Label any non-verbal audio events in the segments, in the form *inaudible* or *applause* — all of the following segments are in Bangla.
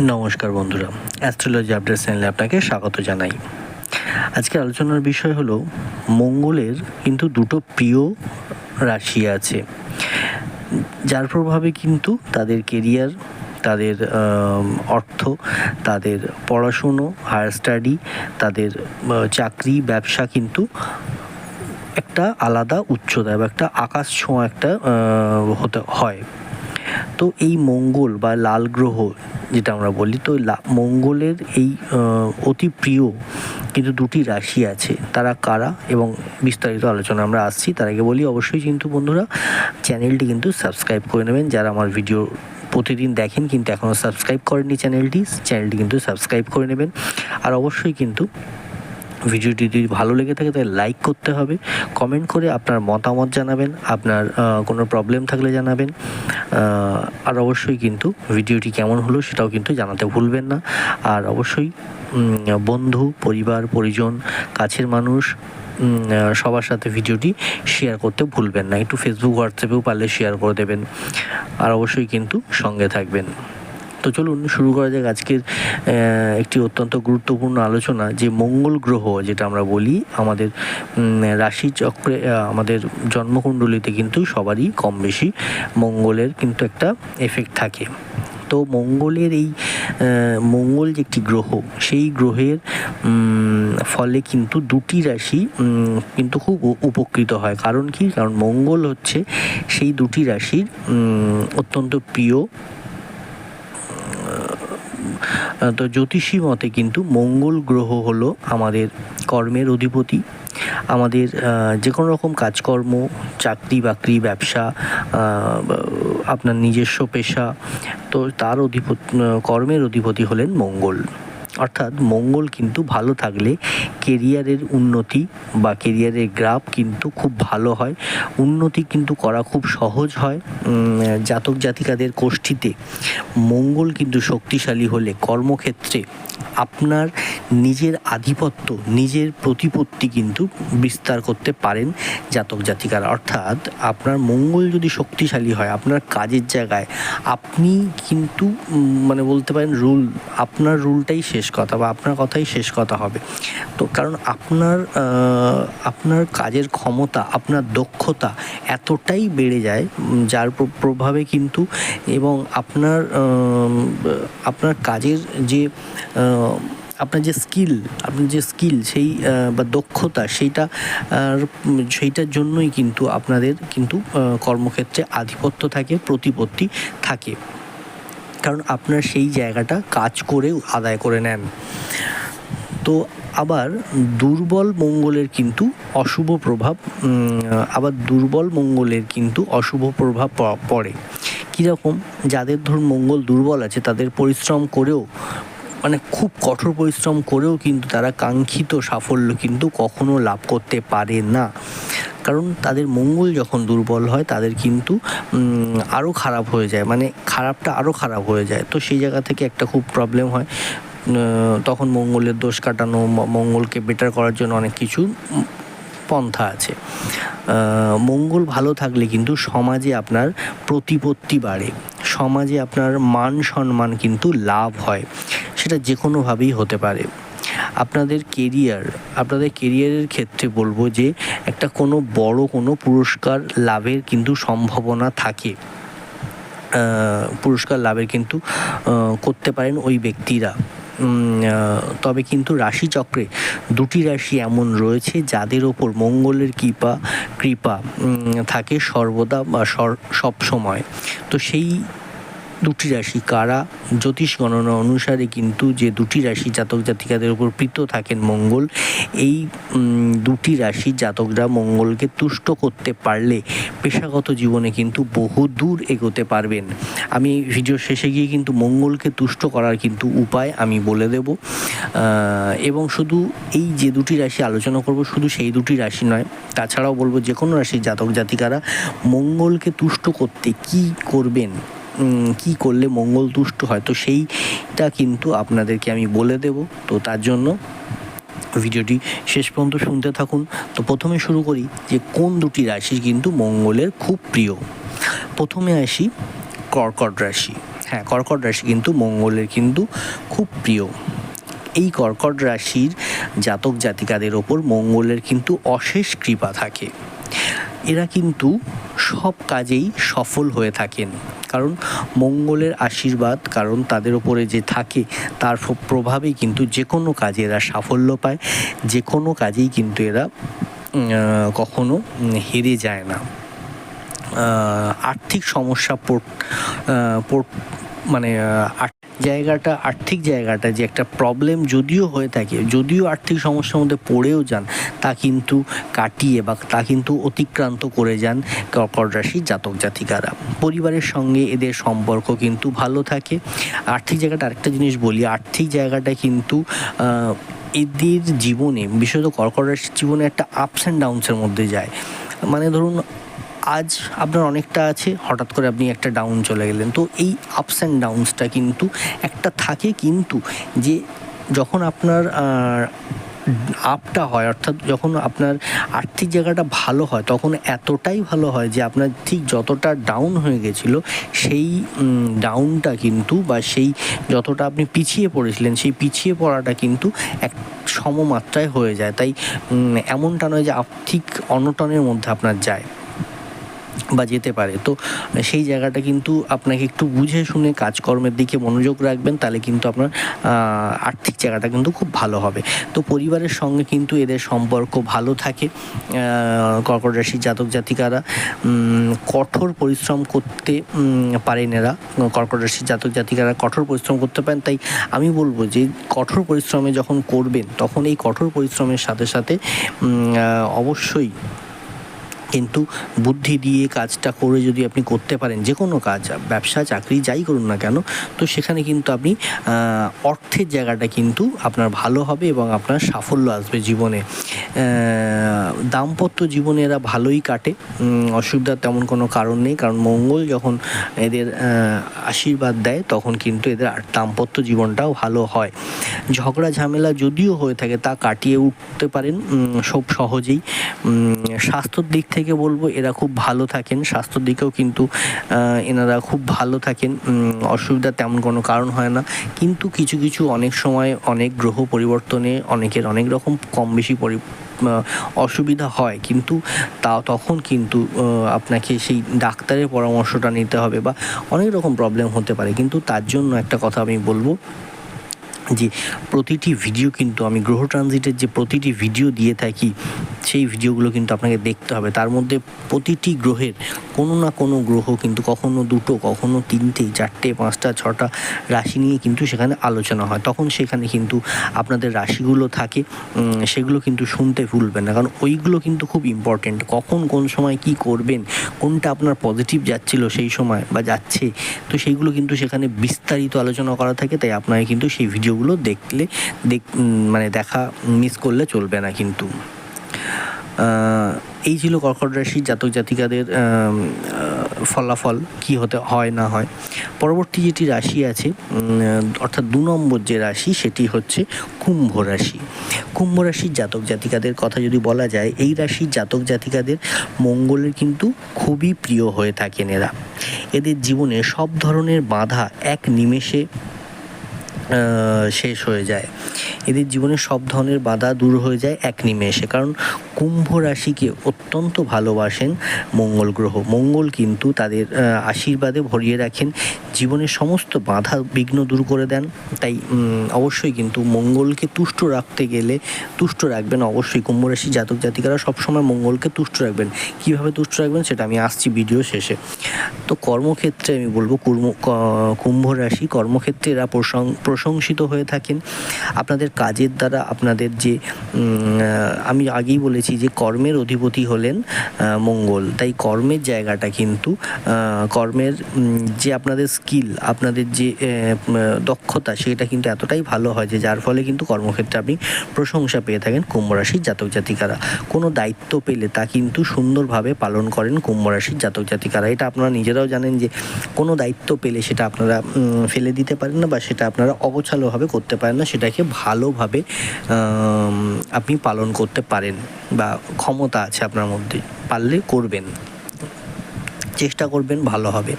নমস্কার বন্ধুরা অ্যাস্ট্রোলজি আপডেট চ্যানেলে আপনাকে স্বাগত জানাই। আজকে আলোচনার বিষয় হলো, মঙ্গলের কিন্তু দুটো প্রিয় রাশি আছে। যার প্রভাবে কিন্তু তাদের কেরিয়ার তাদের অর্থ, তাদের পড়াশুনো হায়ার স্টাডি তাদের চাকরি, ব্যবসা কিন্তু একটা আলাদা উচ্চতা বা একটা আকাশ ছোঁয়া একটা হতে হয়। তো এই মঙ্গল বা লাল গ্রহ, যেটা আমরা বলি, তো মঙ্গলের এই অতি প্রিয় কিন্তু দুটি রাশি আছে। তারা কারা এবং বিস্তারিত আলোচনা আমরা আসছি। তার আগে বলি, অবশ্যই কিন্তু বন্ধুরা, চ্যানেলটি কিন্তু সাবস্ক্রাইব করে নেবেন। যারা আমার ভিডিও প্রতিদিন দেখেন কিন্তু এখনও সাবস্ক্রাইব করেননি চ্যানেলটি চ্যানেলটি কিন্তু সাবস্ক্রাইব করে নেবেন। আর অবশ্যই কিন্তু ভিডিওটি যদি ভালো লেগে থাকে, তাহলে লাইক করতে হবে। কমেন্ট করে আপনার মতামত জানাবেন, আপনার কোনো প্রবলেম থাকলে জানাবেন। আর অবশ্যই কিন্তু ভিডিওটি কেমন হলো সেটাও কিন্তু জানাতে ভুলবেন না। আর অবশ্যই বন্ধু, পরিবার, পরিজন, কাছের মানুষ সবার সাথে ভিডিওটি শেয়ার করতে ভুলবেন না। একটু ফেসবুক হোয়াটসঅ্যাপেও পারলে শেয়ার করে দেবেন। আর অবশ্যই কিন্তু সঙ্গে থাকবেন। তো চলুন শুরু করা যাক আজকের একটি অত্যন্ত গুরুত্বপূর্ণ আলোচনা, যে মঙ্গল গ্রহ, যেটা আমরা বলি, আমাদের রাশি চক্রে আমাদের জন্মকুণ্ডলিতে কিন্তু সবারই কম বেশি মঙ্গলের কিন্তু একটা এফেক্ট থাকে। তো মঙ্গলের এই মঙ্গল যে একটি গ্রহ, সেই গ্রহের ফলে কিন্তু দুটি রাশি কিন্তু খুব উপকৃত হয়। কারণ কি? কারণ মঙ্গল হচ্ছে সেই দুটি রাশির অত্যন্ত প্রিয় তো জ্যোতিষী মতে কিন্তু মঙ্গল গ্রহ হলো আমাদের কর্মের অধিপতি। আমাদের যে কোনো রকম কাজকর্ম, চাকরি বাকরি, ব্যবসা আপনার নিজস্ব পেশা, তো তার অধিপতি, কর্মের অধিপতি হলেন মঙ্গল। অর্থাৎ মঙ্গল কিন্তু ভালো থাকলে কেরিয়ারের উন্নতি বা কেরিয়ারের গ্রাফ কিন্তু খুব ভালো হয়। উন্নতি কিন্তু করা খুব সহজ হয়। জাতক জাতিকাদের কোষ্ঠীতে। মঙ্গল কিন্তু শক্তিশালী হলে কর্মক্ষেত্রে আপনার নিজের আধিপত্য, নিজের প্রতিপত্তি কিন্তু বিস্তার করতে পারেন জাতক জাতিকারা। অর্থাৎ আপনার মঙ্গল যদি শক্তিশালী হয়, আপনার কাজের জায়গায় আপনি কিন্তু মানে বলতে পারেন রুল আপনার রুলটাই শেষ কথা বা আপনার কথাই শেষ কথা হবে। তো কারণ আপনার আপনার কাজের ক্ষমতা, আপনার দক্ষতা এতটাই বেড়ে যায় যার প্র- প্রভাবে কিন্তু এবং আপনার আপনার কাজের যে আপনার যে স্কিল আপনার যে স্কিল সেই বা দক্ষতা সেইটা সেইটার জন্যই কিন্তু আপনাদের কিন্তু কর্মক্ষেত্রে আধিপত্য থাকে, প্রতিপত্তি থাকে। কারণ আপনার সেই জায়গাটা কাজ করে আদায় করে নেন। তো আবার দুর্বল মঙ্গলের কিন্তু অশুভ প্রভাব আবার দুর্বল মঙ্গলের কিন্তু অশুভ প্রভাব পড়ে। কীরকম? যাদের ধরুন মঙ্গল দুর্বল আছে, তাদের পরিশ্রম করেও মানে খুব কঠোর পরিশ্রম করেও কিন্তু তারা কাঙ্ক্ষিত সাফল্য কিন্তু কখনো লাভ করতে পারে না। কারণ তাদের মঙ্গল যখন দুর্বল হয়, তাদের কিন্তু আরও খারাপ হয়ে যায়। মানে খারাপটা আরও খারাপ হয়ে যায়। তো সেই জায়গা থেকে একটা খুব প্রবলেম হয়। তখন মঙ্গলের দোষ কাটানো মঙ্গলকে বেটার করার জন্য অনেক কিছু পন্থা আছে। মঙ্গল ভালো থাকলে কিন্তু সমাজে আপনার প্রতিপত্তি বাড়ে। সমাজে আপনার মান সম্মান কিন্তু লাভ হয়। সেটা যে কোনোভাবেই হতে পারে। আপনাদের কেরিয়ার আপনাদের কেরিয়ারের ক্ষেত্রে বলব যে একটা কোনো বড় কোনো পুরস্কার লাভের কিন্তু সম্ভাবনা থাকে। পুরস্কার লাভের কিন্তু করতে পারেন ওই ব্যক্তিরা। তবে কিন্তু রাশিচক্রে দুটি রাশি এমন রয়েছে যাদের ওপর মঙ্গলের কৃপা কৃপা থাকে সর্বদা বা সব সময় তো সেই দুটি রাশি কারা? জ্যোতিষ গণনা অনুসারে কিন্তু যে দুটি রাশি জাতক জাতিকাদের উপর প্রীত থাকেন মঙ্গল, এই দুটি রাশি জাতকরা মঙ্গলকে তুষ্ট করতে পারলে পেশাগত জীবনে কিন্তু বহু দূর এগোতে পারবেন। আমি ভিডিও শেষে গিয়ে কিন্তু মঙ্গলকে তুষ্ট করার কিন্তু উপায় আমি বলে দেব। এবং শুধু এই যে দুটি রাশি আলোচনা করব, শুধু সেই দুটি রাশি নয়, তাছাড়াও বলব যে কোনো রাশির জাতক জাতিকারা মঙ্গলকে তুষ্ট করতে কি করবেন? কি করলে মঙ্গল তুষ্ট হয়? তো সেইটা কিন্তু আপনাদেরকে আমি বলে দেব। তো তার জন্য ভিডিওটি শেষ পর্যন্ত শুনতে থাকুন। তো প্রথমে শুরু করি যে কোন দুটি রাশি কিন্তু মঙ্গলের খুব প্রিয়? প্রথমে আসি কর্কট রাশি। হ্যাঁ কর্কট রাশি কিন্তু মঙ্গলের কিন্তু খুব প্রিয়। এই কর্কট রাশির জাতক জাতিকাদের ওপর মঙ্গলের কিন্তু অশেষ কৃপা থাকে। এরা কিন্তু সব কাজেই সফল হয়ে থাকেন। কারণ মঙ্গলের আশীর্বাদ, কারণ তাদের ওপরে যে থাকে তার প্রভাবেই কিন্তু যে কোনো কাজে এরা সাফল্য পায়, যে কোনো কাজেই কিন্তু এরা কখনো হেরে যায় না। আর্থিক সমস্যা মানে জায়গাটা, আর্থিক জায়গাটা যে একটা প্রবলেম যদিও হয়ে থাকে, যদিও আর্থিক সমস্যার মধ্যে পড়েও যান, তা কিন্তু কাটিয়ে বা তা কিন্তু অতিক্রান্ত করে যান কর্কট রাশির জাতক জাতিকারা। পরিবারের সঙ্গে এদের সম্পর্ক কিন্তু ভালো থাকে। আর্থিক জায়গাটা আরেকটা জিনিস বলি, আর্থিক জায়গাটা কিন্তু এদের জীবনে, বিশেষত কর্কট রাশির জীবনে একটা আপস অ্যান্ড ডাউনসের মধ্যে যায়। মানে ধরুন আজ আপনার অনেকটা আছে, হঠাৎ করে আপনি একটা ডাউন চলে গেলেন। তো এই আপস অ্যান্ড ডাউনসটা কিন্তু একটা থাকে কিন্তু যে যখন আপনার আপটা হয়, অর্থাৎ যখন আপনার আর্থিক জায়গাটা ভালো হয়, তখন এতটাই ভালো হয় যে আপনার ঠিক যতটা ডাউন হয়ে গেছিল, সেই ডাউনটা কিন্তু বা সেই যতটা আপনি পিছিয়ে পড়েছিলেন, সেই পিছিয়ে পড়াটা কিন্তু এক সমমাত্রায় হয়ে যায়। তাই এমনটা নয় যে আর্থিক অনটনের মধ্যে আপনার যায়। বা যেতে পারে। তো, সেই জায়গাটা কিন্তু আপনাকে একটু বুঝে শুনে কাজকর্মের দিকে মনোযোগ রাখবেন, তাহলে কিন্তু আপনার আর্থিক জায়গাটা কিন্তু খুব ভালো হবে। তো পরিবারের সঙ্গে কিন্তু এদের সম্পর্ক ভালো থাকে কর্কট রাশির জাতক জাতিকারা কঠোর পরিশ্রম করতে পারেন এরা। কর্কট রাশির জাতক জাতিকারা কঠোর পরিশ্রম করতে পারেন। তাই আমি বলব যে, কঠোর পরিশ্রমে যখন করবেন, তখন এই কঠোর পরিশ্রমের সাথে সাথে অবশ্যই কিন্তু বুদ্ধি দিয়ে কাজটা করে যদি আপনি করতে পারেন, যে কোনো কাজ, ব্যবসা, চাকরি, যাই করুন না কেন, তো সেখানে কিন্তু আপনি অর্থের জায়গাটা কিন্তু আপনার ভালো হবে এবং আপনার সাফল্য আসবে জীবনে। দাম্পত্য জীবনে এরা ভালোই কাটে অসুবিধার তেমন কোনো কারণ নেই, কারণ মঙ্গল যখন এদের আশীর্বাদ দেয়, তখন কিন্তু এদের দাম্পত্য জীবনটাও ভালো হয়। ঝগড়া, ঝামেলা যদিও হয়ে থাকে, তা কাটিয়ে উঠতে পারেন খুব সহজেই। স্বাস্থ্যর দিক থেকে বলব, এরা খুব ভালো থাকেন, স্বাস্থ্যর দিকেও কিন্তু এনারা খুব ভালো থাকেন। অসুবিধা তেমন কোনো কারণ হয় না। কিন্তু কিছু কিছু অনেক সময় অনেক গ্রহ পরিবর্তনে অনেকের অনেক রকম কম বেশি পরি অসুবিধা হয়। কিন্তু তা তখন কিন্তু আপনাকে সেই ডাক্তারের পরামর্শটা নিতে হবে বা অনেক রকম প্রবলেম হতে পারে। কিন্তু তার জন্য একটা কথা আমি বলব যে প্রতিটি ভিডিও কিন্তু আমি গ্রহ ট্রানজিটের যে প্রতিটি ভিডিও দিয়ে থাকি, সেই ভিডিওগুলো কিন্তু আপনাকে দেখতে হবে। তার মধ্যে প্রতিটি গ্রহের কোনো না কোনো গ্রহ কিন্তু কখনো দুটো, কখনো তিনটে, চারটে, পাঁচটা, ছটা রাশি নিয়ে কিন্তু সেখানে আলোচনা হয়। তখন সেখানে কিন্তু আপনাদের রাশিগুলো থাকে সেগুলো কিন্তু শুনতে ভুলবেন না। কারণ ওইগুলো কিন্তু খুব ইম্পর্টেন্ট কখন কোন সময় কি করবেন, কোনটা আপনার পজিটিভ যাচ্ছিল সেই সময় বা যাচ্ছে, তো সেইগুলো কিন্তু সেখানে বিস্তারিত আলোচনা করা থাকে, তাই আপনাকে কিন্তু সেই ভিডিওগুলো দেখলে, দেখ মানে দেখা মিস করলে চলবে না কিন্তু। এই ছিল কর্কট রাশির জাতক জাতিকাদের ফলাফল, কি হতে হয় না হয়। পরবর্তী যেটি রাশি আছে অর্থাৎ দু নম্বর যে রাশি, সেটি হচ্ছে কুম্ভ রাশি। কুম্ভ রাশির জাতক জাতিকাদের কথা যদি বলা যায়, এই রাশির জাতক জাতিকাদের মঙ্গলের কিন্তু খুবই প্রিয় হয়ে থাকেন এরা। এদের জীবনে সব ধরনের বাধা এক নিমেষে শেষ হয়ে যায়। এদের জীবনে সব ধরনের বাধা দূর হয়ে যায় এক নিমেষে। কারণ কুম্ভ রাশিকে অত্যন্ত ভালোবাসেন মঙ্গল গ্রহ। মঙ্গল কিন্তু তাদের আশীর্বাদে ভরিয়ে রাখেন, জীবনের সমস্ত বাধা বিঘ্ন দূর করে দেন। তাই অবশ্যই কিন্তু মঙ্গলকে তুষ্ট রাখতে গেলে, তুষ্ট রাখবেন অবশ্যই কুম্ভ রাশি জাতক জাতিকারা সবসময় মঙ্গলকে তুষ্ট রাখবেন। কীভাবে তুষ্ট রাখবেন সেটা আমি আসছি ভিডিও শেষে। তো কর্মক্ষেত্রে আমি বলব কুর্ম কুম্ভ রাশি কর্মক্ষেত্রে এরা প্রশং- প্রশংসিত হয়ে থাকেন। আপনাদের কাজের দ্বারা আপনাদের যে আমি আগেই বলেছি যে কর্মের অধিপতি হলেন মঙ্গল। তাই কর্মের জায়গাটা কিন্তু কর্মের যে আপনাদের স্কিল আপনাদের যে দক্ষতা, সেটা কিন্তু এতটাই ভালো হয় যে যার ফলে কিন্তু কর্মক্ষেত্রে আপনি প্রশংসা পেয়ে থাকেন কুম্ভ রাশির জাতক জাতিকারা। কোনো দায়িত্ব পেলে তা কিন্তু সুন্দরভাবে পালন করেন কুম্ভ রাশির জাতক জাতিকারা। এটা আপনারা নিজেরাও জানেন যে কোনো দায়িত্ব পেলে সেটা আপনারা ফেলে দিতে পারেন না বা সেটা আপনারা অগোছালোভাবে করতে পারেন না। সেটাকে ভালোভাবে আপনি পালন করতে পারেন। বা ক্ষমতা আছে আপনার মধ্যে, পারলে করবেন। চেষ্টা করবেন, ভালো হবে।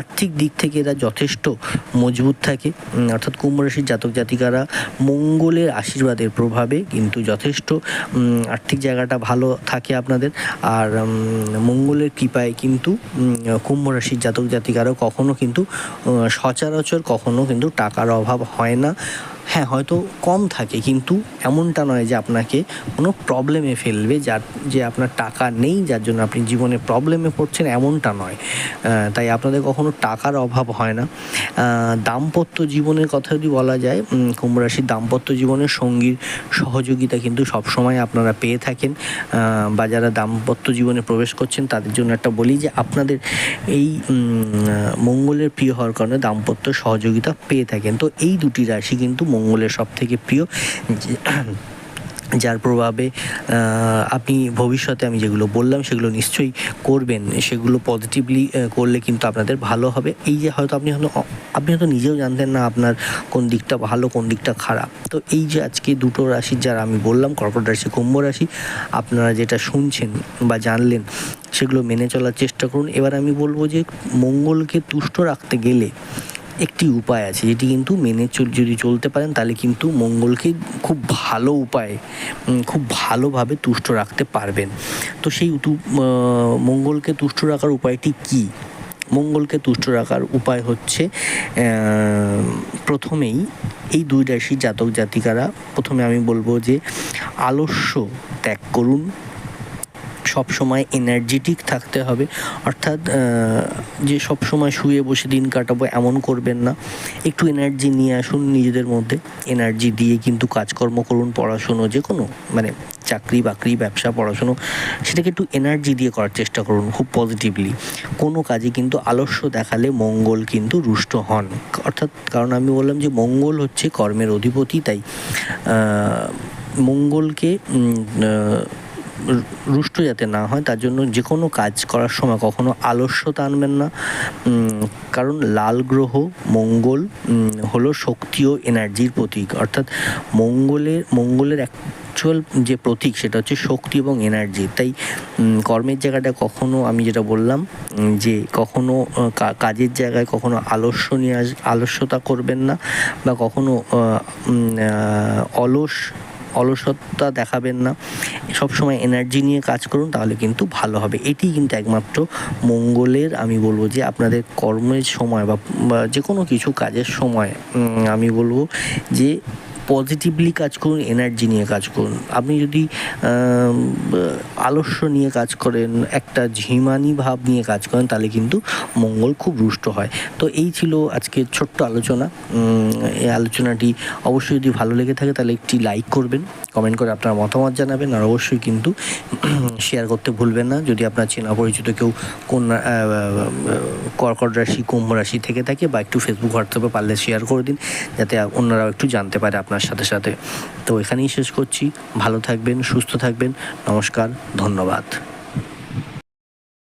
আর্থিক দিক থেকে এরা যথেষ্ট মজবুত থাকে। অর্থাৎ কুম্ভ রাশির জাতক জাতিকারা মঙ্গলের আশীর্বাদের প্রভাবে কিন্তু যথেষ্ট আর্থিক জায়গাটা ভালো থাকে আপনাদের। আর মঙ্গলের কৃপায় কিন্তু কুম্ভ রাশির জাতক জাতিকারা কখনো কিন্তু সচরাচর কখনো কিন্তু টাকার অভাব হয় না। হ্যাঁ হয়তো কম থাকে কিন্তু এমনটা নয় যে আপনাকে কোনো প্রবলেমে ফেলবে যার যে আপনার টাকা নেই যার জন্য আপনি জীবনে প্রবলেমে পড়ছেন এমনটা নয়। তাই আপনাদের কখনো টাকার অভাব হয় না। দাম্পত্য জীবনের কথা যদি বলা যায় উম, কুম্ভ রাশির দাম্পত্য জীবনের সঙ্গীর সহযোগিতা কিন্তু সবসময় আপনারা পেয়ে থাকেন। বা যারা দাম্পত্য জীবনে প্রবেশ করছেন তাদের জন্য একটা বলি যে আপনাদের এই মঙ্গলের প্রিয় হওয়ার কারণে দাম্পত্য সহযোগিতা পেয়ে থাকেন। তো এই দুটি রাশি কিন্তু মঙ্গলের সব থেকে প্রিয় *clears throat* যার প্রভাবে আপনি ভবিষ্যতে আমি যেগুলো বললাম সেগুলো নিশ্চয়ই করবেন। সেগুলো পজিটিভলি করলে কিন্তু আপনাদের ভালো হবে। এই যে হয়তো আপনি হয়তো আপনি হয়তো নিজেও জানতেন না আপনার কোন দিকটা ভালো, কোন দিকটা খারাপ। তো এই যে আজকে দুটো রাশির যারা আমি বললাম, কর্কট রাশি, কুম্ভ রাশি, আপনারা যেটা শুনছেন বা জানলেন সেগুলো মেনে চলার চেষ্টা করুন। এবার আমি বলব যে মঙ্গলকে তুষ্ট রাখতে গেলে একটি উপায় আছে, যেটি কিন্তু মেনে যদি চলতে পারেন, তাহলে কিন্তু মঙ্গলকে খুব ভালো উপায়ে খুব ভালোভাবে তুষ্ট রাখতে পারবেন। তো সেই মঙ্গলকে তুষ্ট রাখার উপায়টি কী? মঙ্গলকে তুষ্ট রাখার উপায় হচ্ছে প্রথমেই এই দুই রাশির জাতক জাতিকারা, প্রথমে আমি বলব যে আলস্য ত্যাগ করুন সব সময় এনার্জেটিক থাকতে হবে। অর্থাৎ যে সব সময় শুয়ে বসে দিন কাটাবো এমন করবেন না। একটু এনার্জি নিয়ে আসুন নিজেদের মধ্যে। এনার্জি দিয়ে কিন্তু কাজকর্ম করুন, পড়াশুনো যে কোনো মানে চাকরি বাকরি, ব্যবসা, পড়াশুনো, সেটাকে একটু এনার্জি দিয়ে করার চেষ্টা করুন খুব পজিটিভলি কোনো কাজে কিন্তু আলস্য দেখালে মঙ্গল কিন্তু রুষ্ট হন। অর্থাৎ, কারণ আমি বললাম যে মঙ্গল হচ্ছে কর্মের অধিপতি, তাই মঙ্গলকে রুষ্ট যাতে না হয়, তার জন্য যে কোনো কাজ করার সময় কখনো আলস্যতা আনবেন না। কারণ লাল গ্রহ, মঙ্গল হলো শক্তি ও এনার্জির প্রতীক। অর্থাৎ মঙ্গলের মঙ্গলের অ্যাকচুয়াল যে প্রতীক, সেটা হচ্ছে শক্তি এবং এনার্জি। তাই কর্মের জায়গাটা কখনো আমি যেটা বললাম যে কখনো কাজের জায়গায় কখনো আলস্য নিয়ে আস, আলস্যতা করবেন না বা কখনো অলস, অলসতা দেখাবেন না। সবসময় এনার্জি নিয়ে কাজ করুন, তাহলে কিন্তু ভালো হবে। এটি কিন্তু একমাত্র মঙ্গলের, আমি বলব যে আপনাদের কর্মের সময় বা যে কোনো কিছু কাজের সময় আমি বলব যে পজিটিভলি কাজ করুন এনার্জি নিয়ে কাজ করুন। আপনি যদি আলস্য নিয়ে কাজ করেন, একটা ঝিমানি ভাব নিয়ে কাজ করেন, তাহলে কিন্তু মঙ্গল খুব রুষ্ট হয়। তো এই ছিল আজকে ছোট্ট আলোচনা। এই আলোচনাটি অবশ্যই যদি ভালো লেগে থাকে, তাহলে একটি লাইক করবেন কমেন্ট করে আপনার মতামত জানাবেন, আর অবশ্যই কিন্তু শেয়ার করতে ভুলবেন না। যদি আপনার চেনা পরিচিত কেউ কন্যা কর্কট রাশি, কুম্ভ রাশি থেকে থাকে, বা একটু ফেসবুক হোয়াটসঅ্যাপে পারলে শেয়ার করে দিন, যাতে অন্যরাও একটু জানতে পারে আপনার সাথে সাথে। তো এখানেই শেষ করছি। ভালো থাকবেন, সুস্থ থাকবেন। নমস্কার। ধন্যবাদ।